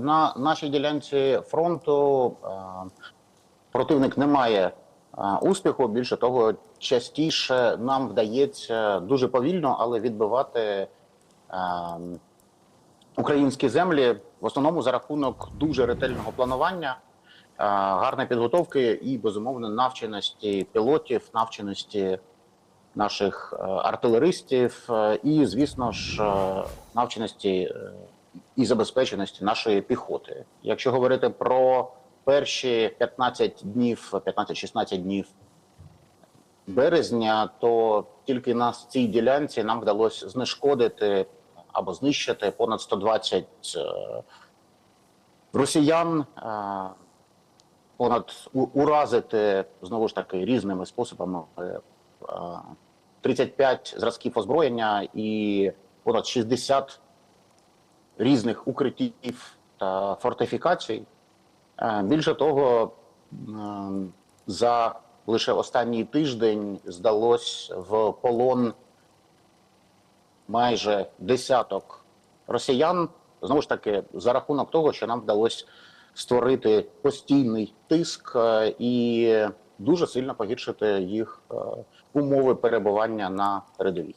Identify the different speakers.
Speaker 1: на нашій ділянці фронту е, противник не має е, успіху. Більше того, частіше нам вдається дуже повільно, але відбивати е, українські землі в основному за рахунок дуже ретельного планування, гарної підготовки і безумовно навченості пілотів, навченості наших артилеристів, і, звісно ж, навченості і забезпеченості нашої піхоти. Якщо говорити про перші 15 днів, 15-16 днів березня, то тільки на цій ділянці нам вдалося знешкодити або знищити понад 120 е, росіян, е, понад уразити знову ж таки різними способами. е, е, 35 зразків озброєння і понад 60 різних укриттів та фортифікацій. Е, Більше того, за лише останній тиждень здалось в полон майже десяток росіян. Знову ж таки, за рахунок того, що нам вдалося створити постійний тиск е, і дуже сильно погіршити їх е, умови перебування на передовій.